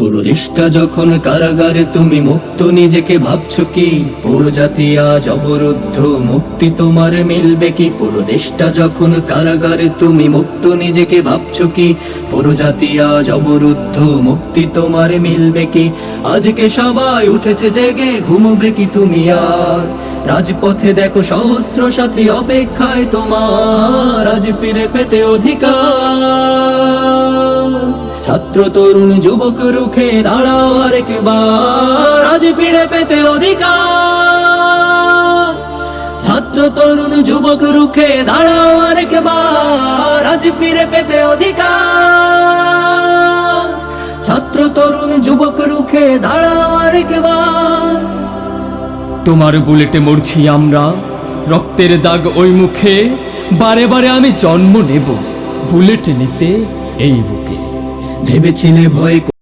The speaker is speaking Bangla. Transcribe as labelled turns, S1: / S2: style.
S1: দেশটা যখন কারাগারে তুমি মুক্ত, নিজেকে ভাবছ কি? পুরো জাতি আজ অবরুদ্ধ, মুক্তি তোমার মিলবে কি? পুরো দেশটা যখন কারাগারে তুমি মুক্ত, নিজেকে ভাবছ কি? পুরো জাতি আজ অবরুদ্ধ, মুক্তি তোমার মিলবে কি? আজকে সবাই উঠেছে জেগে, ঘুমবে কি তুমি আর? রাজপথে দেখো সহস্র সাথী অপেক্ষায় তোমার, আজ ফিরে পেতে অধিকার। ছাত্র তরুণ যুবক রুখে দাঁড়াও আরেকবার। আজ ফিরে পেতে অধিকার। ছাত্র তরুণ যুবক রুখে দাঁড়াও আরেকবার। আজ ফিরে পেতে অধিকার। ছাত্র তরুণ যুবক রুখে দাঁড়াও আরেকবার।
S2: তোমার বুলেটে মরছি আমরা। রক্তের দাগ ওই মুখে। বারে বারে আমি জন্ম নেব। বুলেট নিতে এই বুকে।
S1: ভেবেছিলে ভয়